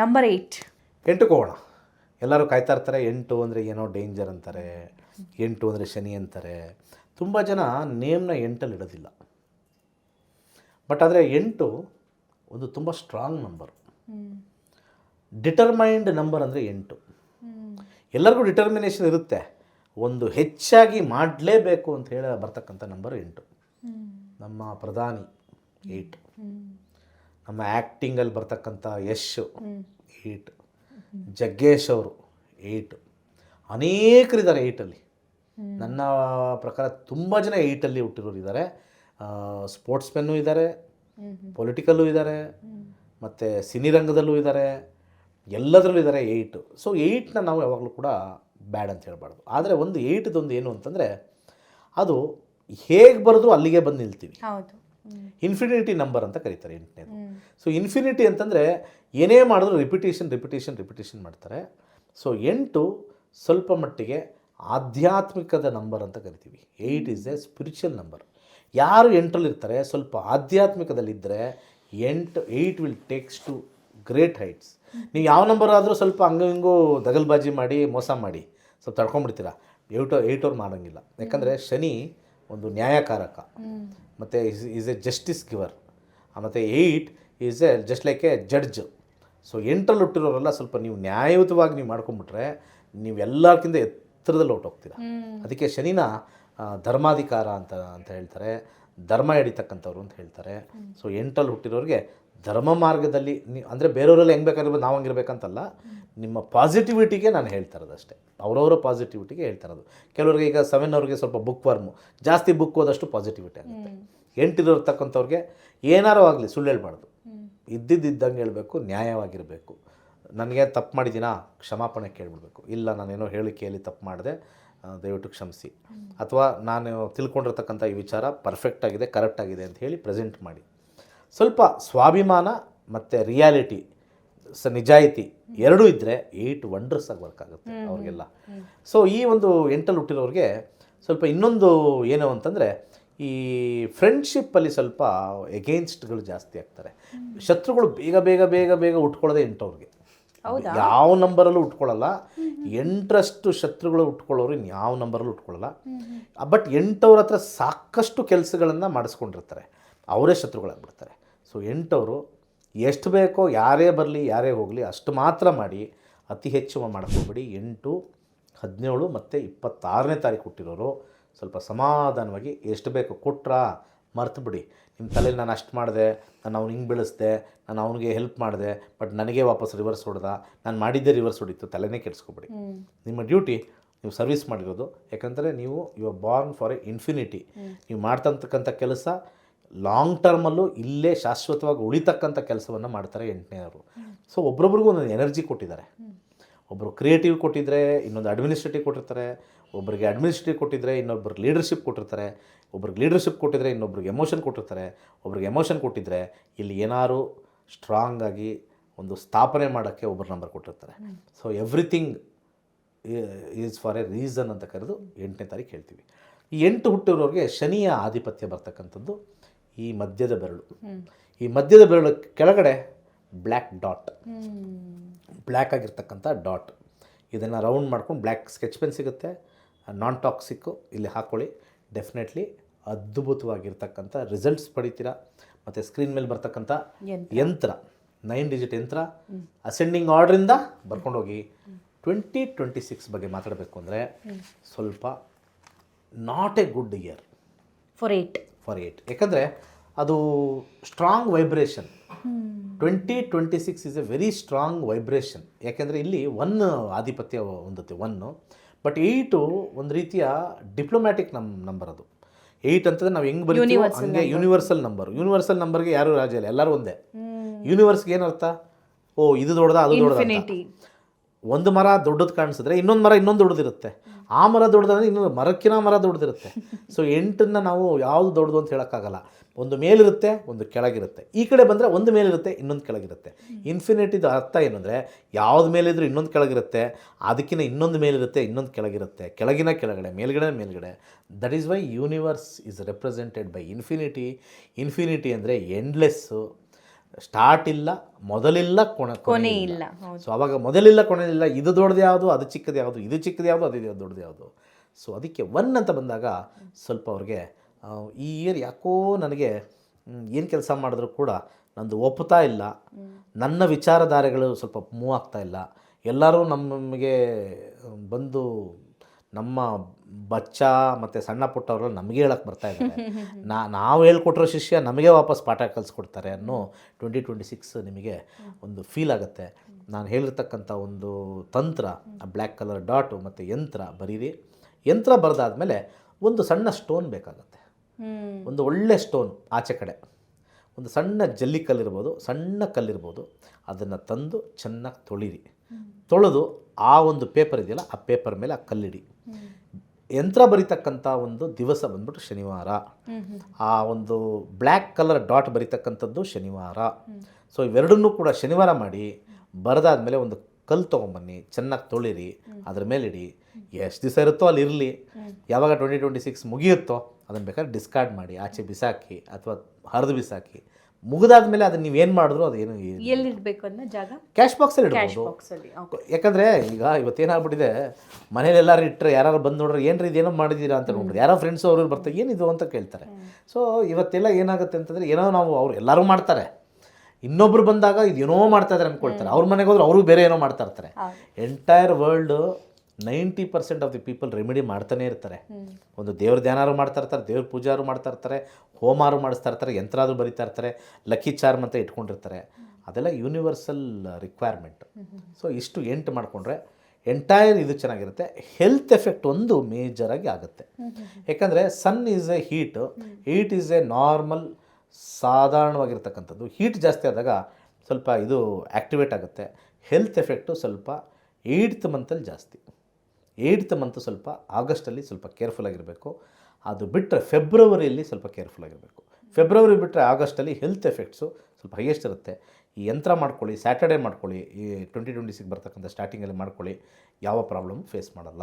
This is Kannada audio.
ನಂಬರ್ ಏಯ್ಟ್ ಎಂಟಕ್ಕೆ ಹೋಗೋಣ ಎಲ್ಲರೂ ಕಾಯ್ತಾ ಇರ್ತಾರೆ, ಎಂಟು ಅಂದರೆ ಏನೋ ಡೇಂಜರ್ ಅಂತಾರೆ, ಎಂಟು ಅಂದರೆ ಶನಿ ಅಂತಾರೆ. ತುಂಬ ಜನ ನೇಮ್ನ ಎಂಟಲ್ಲಿ ಇಡೋದಿಲ್ಲ. ಬಟ್ ಆದರೆ ಎಂಟು ಒಂದು ತುಂಬ ಸ್ಟ್ರಾಂಗ್ ನಂಬರ್ ಡಿಟರ್ಮೈನ್ಡ್ ನಂಬರ್ ಅಂದರೆ ಎಂಟು. ಎಲ್ಲರಿಗೂ ಡಿಟರ್ಮಿನೇಷನ್ ಇರುತ್ತೆ. ಒಂದು ಹೆಚ್ಚಾಗಿ ಮಾಡಲೇಬೇಕು ಅಂತ ಹೇಳಿ ಬರ್ತಕ್ಕಂಥ ನಂಬರ್ ಎಂಟು. ನಮ್ಮ ಪ್ರಧಾನಿ ಏಯ್ಟ್ ನಮ್ಮ ಆ್ಯಕ್ಟಿಂಗಲ್ಲಿ ಬರ್ತಕ್ಕಂಥ ಯಶ್ ಏಟ್. ಜಗ್ಗೇಶ್ ಅವರು ಏಯ್ಟ್ ಅನೇಕರಿದ್ದಾರೆ ಏಯ್ಟಲ್ಲಿ ನನ್ನ ಪ್ರಕಾರ ತುಂಬ ಜನ ಏಯ್ಟಲ್ಲಿ ಹುಟ್ಟಿರೋರು ಇದ್ದಾರೆ. ಸ್ಪೋರ್ಟ್ಸ್ ಮೆನ್ನು ಇದ್ದಾರೆ ಪೊಲಿಟಿಕಲ್ಲೂ ಇದ್ದಾರೆ ಮತ್ತು ಸಿನಿರಂಗದಲ್ಲೂ ಇದ್ದಾರೆ ಎಲ್ಲದರಲ್ಲೂ ಇದ್ದಾರೆ ಏಯ್ಟು ಸೊ ಏಯ್ಟ್ನ ನಾವು ಯಾವಾಗಲೂ ಕೂಡ ಬ್ಯಾಡ್ ಅಂತ ಹೇಳ್ಬಾರ್ದು. ಆದರೆ ಒಂದು ಏಯ್ಟ್ದೊಂದು ಏನು ಅಂತಂದರೆ ಅದು ಹೇಗೆ ಬರೆದ್ರೂ ಅಲ್ಲಿಗೆ ಬಂದು ನಿಲ್ತೀವಿ. ಹೌದು. ಇನ್ಫಿನಿಟಿ ನಂಬರ್ ಅಂತ ಕರೀತಾರೆ ಎಂಟನೇದು. ಸೊ ಇನ್ಫಿನಿಟಿ ಅಂತಂದರೆ ಏನೇ ಮಾಡಿದ್ರು ರಿಪಿಟೇಷನ್ ರಿಪಿಟೇಷನ್ ರಿಪಿಟೇಷನ್ ಮಾಡ್ತಾರೆ. ಸೊ ಎಂಟು ಸ್ವಲ್ಪ ಮಟ್ಟಿಗೆ ಆಧ್ಯಾತ್ಮಿಕದ ನಂಬರ್ ಅಂತ ಕರಿತೀವಿ. Eight is a spiritual number ಯಾರು ಎಂಟರಲ್ಲಿರ್ತಾರೆ ಸ್ವಲ್ಪ ಆಧ್ಯಾತ್ಮಿಕದಲ್ಲಿದ್ದರೆ ಎಂಟು eight will takes to great heights ನೀವು ಯಾವ ನಂಬರ್ ಆದರೂ ಸ್ವಲ್ಪ ಹಂಗೂ ಹಿಂಗೂ ದಗಲ್ಬಾಜಿ ಮಾಡಿ ಮೋಸ ಮಾಡಿ ಸ್ವಲ್ಪ ತಡ್ಕೊಂಡ್ಬಿಡ್ತೀರಾ? ಏಯ್ಟು ಏಯ್ಟ್ ಅವ್ರು ಮಾಡೋಂಗಿಲ್ಲ. ಯಾಕಂದರೆ ಶನಿ ಒಂದು ನ್ಯಾಯಕಾರಕ. ಮತ್ತು is is a justice giver ಮತ್ತು eight is a just like a judge so ಎಂಟ್ರಲ್ಲಿ ಹುಟ್ಟಿರೋರೆಲ್ಲ ಸ್ವಲ್ಪ ನೀವು ನ್ಯಾಯಯುತವಾಗಿ ನೀವು ಮಾಡ್ಕೊಂಬಿಟ್ರೆ ನೀವು ಎಲ್ಲಕ್ಕಿಂತ ಎತ್ತರದಲ್ಲಿ ಹೊಟ್ಟೋಗ್ತೀರ ಅದಕ್ಕೆ ಶನಿನ ಧರ್ಮಾಧಿಕಾರ ಅಂತ ಅಂತ ಹೇಳ್ತಾರೆ. ಧರ್ಮ ಹಿಡಿತಕ್ಕಂಥವ್ರು ಅಂತ ಹೇಳ್ತಾರೆ. ಸೊ ಎಂಟಲ್ಲಿ ಹುಟ್ಟಿರೋರಿಗೆ ಧರ್ಮ ಮಾರ್ಗದಲ್ಲಿ ನೀವು ಅಂದರೆ ಬೇರೆಯವರೆಲ್ಲ ಹೆಂಗೆ ಬೇಕಾಗಿರ್ಬೋದು ನಾವು ಹಂಗಿರ್ಬೇಕಂತಲ್ಲ, ನಿಮ್ಮ ಪಾಸಿಟಿವಿಟಿಗೆ ನಾನು ಹೇಳ್ತಾ ಇರೋದು ಅಷ್ಟೇ. ಅವರವರ ಪಾಸಿಟಿವಿಟಿಗೆ ಹೇಳ್ತಾ ಇರೋದು. ಕೆಲವರಿಗೆ ಈಗ ಸೆವೆನ್ ಅವ್ರಿಗೆ ಸ್ವಲ್ಪ ಬುಕ್ ವರ್ಮು ಜಾಸ್ತಿ ಬುಕ್ ಹೋದಷ್ಟು ಪಾಸಿಟಿವಿಟಿ ಆಗುತ್ತೆ. ಎಂಟಿರೋರ್ತಕ್ಕಂಥವ್ರಿಗೆ ಏನಾರು ಆಗಲಿ ಸುಳ್ಳು ಹೇಳ್ಬಾರ್ದು. ಇದ್ದಿದ್ದಂಗೆ ಹೇಳಬೇಕು, ನ್ಯಾಯವಾಗಿರಬೇಕು. ನನಗೆ ತಪ್ಪು ಮಾಡಿದ್ದೀನಾ ಕ್ಷಮಾಪಣೆ ಕೇಳಿಬಿಡ್ಬೇಕು. ಇಲ್ಲ, ನಾನೇನೋ ಹೇಳಿ ಕೇಳಿ ತಪ್ಪು ಮಾಡಿದೆ ದಯವಿಟ್ಟು ಕ್ಷಮಿಸಿ. ಅಥವಾ ನಾನು ತಿಳ್ಕೊಂಡಿರ್ತಕ್ಕಂಥ ಈ ವಿಚಾರ ಪರ್ಫೆಕ್ಟ್ ಆಗಿದೆ ಕರೆಕ್ಟ್ ಆಗಿದೆ ಅಂತ ಹೇಳಿ ಪ್ರೆಸೆಂಟ್ ಮಾಡಿ. ಸ್ವಲ್ಪ ಸ್ವಾಭಿಮಾನ ಮತ್ತು ರಿಯಾಲಿಟಿ ಸ ನಿಜಾಯಿತಿ ಎರಡೂ ಇದ್ದರೆ ಏಟ್ ವಂಡರ್ಸ್ ಆಗಿ ವರ್ಕ್ ಆಗುತ್ತೆ ಅವ್ರಿಗೆಲ್ಲ. ಸೊ ಈ ಒಂದು ಎಂಟಲ್ಲಿ ಹುಟ್ಟಿರೋರಿಗೆ ಸ್ವಲ್ಪ ಇನ್ನೊಂದು ಏನು ಅಂತಂದರೆ ಈ ಫ್ರೆಂಡ್ಶಿಪ್ಪಲ್ಲಿ ಸ್ವಲ್ಪ ಎಗೇನ್ಸ್ಟ್ಗಳು ಜಾಸ್ತಿ ಆಗ್ತಾರೆ. ಶತ್ರುಗಳು ಬೇಗ ಬೇಗ ಬೇಗ ಬೇಗ ಉಟ್ಕೊಳ್ಳೋದೇ ಎಂಟವ್ರಿಗೆ. ಯಾವ ನಂಬರಲ್ಲೂ ಉಟ್ಕೊಳ್ಳಲ್ಲ. ಎಂಟರಷ್ಟು ಶತ್ರುಗಳು ಉಟ್ಕೊಳ್ಳೋರು ಇನ್ನು ಯಾವ ನಂಬರಲ್ಲೂ ಉಟ್ಕೊಳ್ಳಲ್ಲ. ಬಟ್ ಎಂಟವ್ರ ಹತ್ರ ಸಾಕಷ್ಟು ಕೆಲಸಗಳನ್ನು ಮಾಡಿಸ್ಕೊಂಡಿರ್ತಾರೆ. ಅವರೇ ಶತ್ರುಗಳಾಗ್ಬಿಡ್ತಾರೆ. ಸೊ ಎಂಟವರು ಎಷ್ಟು ಬೇಕೋ ಯಾರೇ ಬರಲಿ ಯಾರೇ ಹೋಗಲಿ ಅಷ್ಟು ಮಾತ್ರ ಮಾಡಿ ಅತಿ ಹೆಚ್ಚು ಮಾಡ್ಕೋಬೇಡಿ. ಎಂಟು ಹದಿನೇಳು ಮತ್ತು ಇಪ್ಪತ್ತಾರನೇ ತಾರೀಕು ಹುಟ್ಟಿರೋರು ಸ್ವಲ್ಪ ಸಮಾಧಾನವಾಗಿ ಎಷ್ಟು ಬೇಕೋ ಕೊಟ್ರಾ ಮರ್ತುಬಿಡಿ ನಿಮ್ಮ ತಲೆಯಲ್ಲಿ ನಾನು ಅಷ್ಟು ಮಾಡಿದೆ ನಾನು ಅವ್ನು ಹಿಂಗೆ ಬೆಳೆಸ್ದೆ ನಾನು ಅವನಿಗೆ ಹೆಲ್ಪ್ ಮಾಡಿದೆ ಬಟ್ ನನಗೆ ವಾಪಸ್ ರಿವರ್ಸ್ ಹೊಡೆದ ನಾನು ಮಾಡಿದ್ದೆ ರಿವರ್ಸ್ ಹೊಡಿತು ತಲೆನೇ ಕೆಡಿಸ್ಕೊಬಿಡಿ. ನಿಮ್ಮ ಡ್ಯೂಟಿ ನೀವು ಸರ್ವಿಸ್ ಮಾಡಿರೋದು ಯಾಕಂದರೆ ನೀವು you are born for a infinity ನೀವು ಮಾಡ್ತಕ್ಕಂಥ ಕೆಲಸ ಲಾಂಗ್ ಟರ್ಮಲ್ಲೂ ಇಲ್ಲೇ ಶಾಶ್ವತವಾಗಿ ಉಳಿತಕ್ಕಂಥ ಕೆಲಸವನ್ನು ಮಾಡ್ತಾರೆ ಎಂಟನೇವರು ಸೊ ಒಬ್ರೊಬ್ರಿಗೂ ಒಂದೊಂದು ಎನರ್ಜಿ ಕೊಟ್ಟಿದ್ದಾರೆ. ಒಬ್ಬರು ಕ್ರಿಯೇಟಿವ್ ಕೊಟ್ಟಿದ್ರೆ ಇನ್ನೊಂದು ಅಡ್ಮಿನಿಸ್ಟ್ರೇಟಿವ್ ಕೊಟ್ಟಿರ್ತಾರೆ ಒಬ್ಬರಿಗೆ ಅಡ್ಮಿನಿಸ್ಟ್ರೇಟಿವ್ ಕೊಟ್ಟಿದ್ರೆ ಇನ್ನೊಬ್ಬರು ಲೀಡರ್ಶಿಪ್ ಕೊಟ್ಟಿರ್ತಾರೆ, ಒಬ್ರಿಗೆ ಲೀಡರ್ಶಿಪ್ ಕೊಟ್ಟಿದ್ರೆ ಇನ್ನೊಬ್ರಿಗೆ ಎಮೋಷನ್ ಕೊಟ್ಟಿರ್ತಾರೆ, ಒಬ್ರಿಗೆ ಎಮೋಷನ್ ಕೊಟ್ಟಿದ್ರೆ ಇಲ್ಲಿ ಏನಾರು ಸ್ಟ್ರಾಂಗ್ ಆಗಿ ಒಂದು ಸ್ಥಾಪನೆ ಮಾಡೋಕ್ಕೆ ಒಬ್ಬರು ನಂಬರ್ ಕೊಟ್ಟಿರ್ತಾರೆ. So everything is for a reason ಅಂತ ಕರೆದು ಎಂಟನೇ ತಾರೀಕು ಹೇಳ್ತೀವಿ. ಈ ಎಂಟು ಹುಟ್ಟಿರೋರಿಗೆ ಶನಿಯ ಆಧಿಪತ್ಯ ಬರ್ತಕ್ಕಂಥದ್ದು ಈ ಮಧ್ಯದ ಬೆರಳು. ಈ ಮಧ್ಯದ ಬೆರಳು ಕೆಳಗಡೆ ಬ್ಲ್ಯಾಕ್ ಡಾಟ್ ಬ್ಲ್ಯಾಕ್ ಆಗಿರ್ತಕ್ಕಂಥ ಡಾಟ್ ಇದನ್ನು ರೌಂಡ್ ಮಾಡ್ಕೊಂಡು ಬ್ಲ್ಯಾಕ್ ಸ್ಕೆಚ್ ಪೆನ್ ಸಿಗುತ್ತೆ. ನಾನ್ ಟಾಕ್ಸಿಕ್ಕು ಇಲ್ಲಿ ಹಾಕ್ಕೊಳ್ಳಿ ಡೆಫಿನೆಟ್ಲಿ ಅದ್ಭುತವಾಗಿರ್ತಕ್ಕಂಥ ರಿಸಲ್ಟ್ಸ್ ಪಡಿತೀರಾ? ಮತ್ತು ಸ್ಕ್ರೀನ್ ಮೇಲೆ ಬರ್ತಕ್ಕಂಥ ಯಂತ್ರ. ನೈನ್ ಡಿಜಿಟ್ ಯಂತ್ರ. ಅಸೆಂಡಿಂಗ್ ಆರ್ಡ್ರಿಂದ ಬರ್ಕೊಂಡೋಗಿ ಟ್ವೆಂಟಿ ಟ್ವೆಂಟಿ ಸಿಕ್ಸ್ ಬಗ್ಗೆ ಮಾತಾಡಬೇಕು ಅಂದರೆ ಸ್ವಲ್ಪ not a good year for eight for eight ಯಾಕಂದರೆ ಅದು strong vibration twenty twenty six is a very strong vibration ಯಾಕೆಂದರೆ ಇಲ್ಲಿ ಒನ್ ಆಧಿಪತ್ಯ ಹೊಂದುತ್ತೆ ಒನ್ನು ಬಟ್ ಏಯ್ಟು ಒಂದು ರೀತಿಯ ಡಿಪ್ಲೊಮ್ಯಾಟಿಕ್ ನಮ್ ನಂಬರ್ ಅದು. ಏಯ್ಟ್ ಅಂತಂದ್ರೆ ನಾವು ಹೆಂಗೆ ಬರೀ ಹಂಗೆ ಯೂನಿವರ್ಸಲ್ ನಂಬರ್ ಯೂನಿವರ್ಸಲ್ ನಂಬರ್ಗೆ ಯಾರು ರಾಜ ಇಲ್ಲ? ಎಲ್ಲರೂ ಒಂದೇ. ಯೂನಿವರ್ಸ್ಗೆ ಏನರ್ಥ? ಓ ಇದು ದೊಡ್ಡದ ಅದು ದೊಡ್ಡದ ಒಂದು ಮರ ದೊಡ್ಡದು ಕಾಣಿಸಿದ್ರೆ ಇನ್ನೊಂದು ಮರ ಇನ್ನೊಂದು ದೊಡ್ಡದಿರುತ್ತೆ. ಆ ಮರ ದೊಡ್ಡದಂದ್ರೆ ಇನ್ನೊಂದು ಮರಕ್ಕಿನ ಮರ ದೊಡ್ಡದಿರುತ್ತೆ. ಸೊ ಎಂಟನ್ನು ನಾವು ಯಾವುದು ದೊಡ್ಡದು ಅಂತ ಹೇಳೋಕ್ಕಾಗಲ್ಲ. ಒಂದು ಮೇಲಿರುತ್ತೆ, ಒಂದು ಕೆಳಗಿರುತ್ತೆ. ಈ ಕಡೆ ಬಂದರೆ ಒಂದು ಮೇಲಿರುತ್ತೆ, ಇನ್ನೊಂದು ಕೆಳಗಿರುತ್ತೆ. ಇನ್ಫಿನಿಟಿದು ಅರ್ಥ ಏನಂದರೆ ಯಾವ್ದು ಮೇಲಿದ್ರೂ ಇನ್ನೊಂದು ಕೆಳಗಿರುತ್ತೆ ಅದಕ್ಕಿಂತ ಇನ್ನೊಂದು ಮೇಲಿರುತ್ತೆ, ಇನ್ನೊಂದು ಕೆಳಗಿರುತ್ತೆ. ಕೆಳಗಿನ ಕೆಳಗಡೆ, ಮೇಲ್ಗಡೆ ಮೇಲ್ಗಡೆ. That is why universe is represented by infinity infinity ಅಂದರೆ ಎಂಡ್ಲೆಸ್ಸು ಸ್ಟಾರ್ಟ್ ಇಲ್ಲ ಮೊದಲಿಲ್ಲ ಕೊನೆ ಕೊನೆ ಇಲ್ಲ. ಸೊ ಅವಾಗ ಮೊದಲಿಲ್ಲ ಕೊನೆಯಿಲ್ಲ ಇದು ದೊಡ್ಡದು ಯಾವುದು ಅದು ಚಿಕ್ಕದು ಯಾವುದು ಇದು ಚಿಕ್ಕದು ಯಾವುದು ಅದು ಇದು ದೊಡ್ಡದು ಯಾವುದು. ಸೊ ಅದಕ್ಕೆ ಒನ್ ಅಂತ ಬಂದಾಗ ಸ್ವಲ್ಪ ಅವ್ರಿಗೆ ಈ ಇಯರ್ ಯಾಕೋ ನನಗೆ ಏನು ಕೆಲಸ ಮಾಡಿದ್ರು ಕೂಡ ನಂದು ಒಪ್ಪುತ್ತಾ ಇಲ್ಲ. ನನ್ನ ವಿಚಾರಧಾರೆಗಳು ಸ್ವಲ್ಪ ಮೂವ್ ಆಗ್ತಾ ಇಲ್ಲ. ಎಲ್ಲರೂ ನಮಗೆ ಬಂದು ನಮ್ಮ ಬಚ್ಚ ಮತ್ತು ಸಣ್ಣ ಪುಟ್ಟವರೆಲ್ಲ ನಮಗೆ ಹೇಳಕ್ಕೆ ಬರ್ತಾ ಇದ್ದಾರೆ. ನಾ ನಾವು ಹೇಳ್ಕೊಟ್ಟಿರೋ ಶಿಷ್ಯ ನಮಗೆ ವಾಪಸ್ ಪಾಠ ಕಲಿಸ್ಕೊಡ್ತಾರೆ ಅನ್ನೋ ಟ್ವೆಂಟಿ ಟ್ವೆಂಟಿ ಸಿಕ್ಸ್ ನಿಮಗೆ ಒಂದು ಫೀಲ್ ಆಗುತ್ತೆ. ನಾನು ಹೇಳಿರ್ತಕ್ಕಂಥ ಒಂದು ತಂತ್ರ ಬ್ಲ್ಯಾಕ್ ಕಲರ್ ಡಾಟು ಮತ್ತು ಯಂತ್ರ ಬರೀರಿ. ಯಂತ್ರ ಬರೆದಾದ್ಮೇಲೆ ಒಂದು ಸಣ್ಣ ಸ್ಟೋನ್ ಬೇಕಾಗುತ್ತೆ. ಒಂದು ಒಳ್ಳೆ ಸ್ಟೋನ್ ಆಚೆ ಕಡೆ. ಒಂದು ಸಣ್ಣ ಜಲ್ಲಿ ಕಲ್ಲಿರ್ಬೋದು ಸಣ್ಣ ಕಲ್ಲಿರ್ಬೋದು. ಅದನ್ನು ತಂದು ಚೆನ್ನಾಗಿ ತೊಳಿರಿ. ತೊಳೆದು ಆ ಒಂದು ಪೇಪರ್ ಇದೆಯಲ್ಲ, ಆ ಪೇಪರ್ ಮೇಲೆ ಆ ಕಲ್ಲಿಡಿ. ಯಂತ್ರ ಬರಿತಕ್ಕಂಥ ಒಂದು ದಿವಸ ಬಂದ್ಬಿಟ್ಟು ಶನಿವಾರ. ಆ ಒಂದು ಬ್ಲ್ಯಾಕ್ ಕಲರ್ ಡಾಟ್ ಬರಿತಕ್ಕಂಥದ್ದು ಶನಿವಾರ. ಸೊ ಇವೆರಡನ್ನೂ ಕೂಡ ಶನಿವಾರ ಮಾಡಿ ಬರೆದಾದ್ಮೇಲೆ ಒಂದು ಕಲ್ಲು ತೊಗೊಂಬನ್ನಿ, ಚೆನ್ನಾಗಿ ತೊಳಿರಿ, ಅದ್ರ ಮೇಲೆ ಇಡಿ. ಎಷ್ಟು ದಿವಸ ಇರುತ್ತೋ ಅಲ್ಲಿ ಇರಲಿ. ಯಾವಾಗ ಟ್ವೆಂಟಿ ಟ್ವೆಂಟಿ ಸಿಕ್ಸ್ ಮುಗಿಯುತ್ತೋ ಅದನ್ನು ಬೇಕಾದ್ರೆ ಡಿಸ್ಕಾರ್ಡ್ ಮಾಡಿ, ಆಚೆ ಬಿಸಾಕಿ ಅಥವಾ ಹರಿದು ಬಿಸಾಕಿ ಮುಗಿದಾದ್ಮೇಲೆ ಅದನ್ನ ನೀವೇನು ಮಾಡಿದ್ರು ಅದೇನು ಏನು ಅನ್ನೋ ಜಾಗ? ಕ್ಯಾಶ್ ಬಾಕ್ಸಲ್ಲಿ ಅಲ್ಲಿ ಓಕೆ ಯಾಕಂದರೆ ಈಗ ಇವತ್ತೇನಾಗ್ಬಿಟ್ಟಿದೆ ಮನೇಲಿ ಎಲ್ಲರೂ ಇಟ್ಟರೆ ಯಾರು ಬಂದು ನೋಡ್ರೆ ಏನ್ರಿ ಇದೇನೋ ಮಾಡಿದ್ದೀರಾ ಅಂತ ನೋಡ್ರಿ. ಯಾರೋ ಫ್ರೆಂಡ್ಸ್ ಅವರು ಬರ್ತಾರೆ ಏನಿದು ಅಂತ ಕೇಳ್ತಾರೆ. ಸೊ ಇವತ್ತೆಲ್ಲ ಏನಾಗುತ್ತೆ ಅಂತಂದರೆ ಏನೋ ನಾವು ಅವ್ರು ಎಲ್ಲರೂ ಮಾಡ್ತಾರೆ. ಇನ್ನೊಬ್ರು ಬಂದಾಗ ಇದೇನೋ ಮಾಡ್ತಾ ಇದ್ದಾರೆ ಅಂದ್ಕೊಳ್ತಾರೆ ಅವ್ರ ಮನೆಗೆ ಹೋದ್ರೆ ಅವರು ಬೇರೆ ಏನೋ ಮಾಡ್ತಾ ಇರ್ತಾರೆ. Entire world ninety percent of the people remedy ಮಾಡ್ತಾನೆ ಇರ್ತಾರೆ. ಒಂದು ದೇವ್ರ ಧ್ಯಾನಾರು ಮಾಡ್ತಾ ಇರ್ತಾರೆ ದೇವ್ರ ಪೂಜಾರು ಮಾಡ್ತಾ ಇರ್ತಾರೆ ಹೋಮಾರು ಮಾಡಿಸ್ತಾ ಇರ್ತಾರೆ ಯಂತ್ರಾದ್ರು ಬರಿತಾ ಇರ್ತಾರೆ ಲಕ್ಕಿ ಚಾರ್ಮ್ ಅಂತ ಇಟ್ಕೊಂಡಿರ್ತಾರೆ. ಅದೆಲ್ಲ ಯೂನಿವರ್ಸಲ್ ರಿಕ್ವೈರ್ಮೆಂಟ್ ಸೊ ಇಷ್ಟು ಎಂಟು ಮಾಡಿಕೊಂಡ್ರೆ ಎಂಟೈರ್ ಇದು ಚೆನ್ನಾಗಿರುತ್ತೆ. ಹೆಲ್ತ್ ಎಫೆಕ್ಟ್ ಒಂದು ಮೇಜರಾಗಿ ಆಗುತ್ತೆ. ಯಾಕಂದರೆ sun is a heat heat is a normal ಸಾಧಾರಣವಾಗಿರ್ತಕ್ಕಂಥದ್ದು. Heat ಜಾಸ್ತಿ ಆದಾಗ ಸ್ವಲ್ಪ ಇದು ಆ್ಯಕ್ಟಿವೇಟ್ ಆಗುತ್ತೆ. ಹೆಲ್ತ್ ಎಫೆಕ್ಟು ಸ್ವಲ್ಪ ಏಯ್ಟ್ ಮಂತಲ್ಲಿ ಜಾಸ್ತಿ. ಏಯ್ಡ್ತ್ ಮಂತ್ ಸ್ವಲ್ಪ ಆಗಸ್ಟಲ್ಲಿ ಸ್ವಲ್ಪ ಕೇರ್ಫುಲ್ ಆಗಿರಬೇಕು. ಅದು ಬಿಟ್ಟರೆ ಫೆಬ್ರವರಿಯಲ್ಲಿ ಸ್ವಲ್ಪ ಕೇರ್ಫುಲ್ ಆಗಿರಬೇಕು. ಫೆಬ್ರವರಿ ಬಿಟ್ಟರೆ ಆಗಸ್ಟಲ್ಲಿ ಹೆಲ್ತ್ ಎಫೆಕ್ಟ್ಸು ಸ್ವಲ್ಪ ಹೈಯೆಸ್ಟ್ ಇರುತ್ತೆ. ಈ ಯಂತ್ರ ಮಾಡ್ಕೊಳ್ಳಿ ಸ್ಯಾಟರ್ಡೇ ಮಾಡ್ಕೊಳ್ಳಿ, ಈ ಟ್ವೆಂಟಿ ಟ್ವೆಂಟಿ ಸಿಕ್ಸ್ ಬರ್ತಕ್ಕಂಥ ಸ್ಟಾರ್ಟಿಂಗಲ್ಲಿ ಮಾಡ್ಕೊಳ್ಳಿ, ಯಾವ ಪ್ರಾಬ್ಲಮ್ ಫೇಸ್ ಮಾಡಲ್ಲ.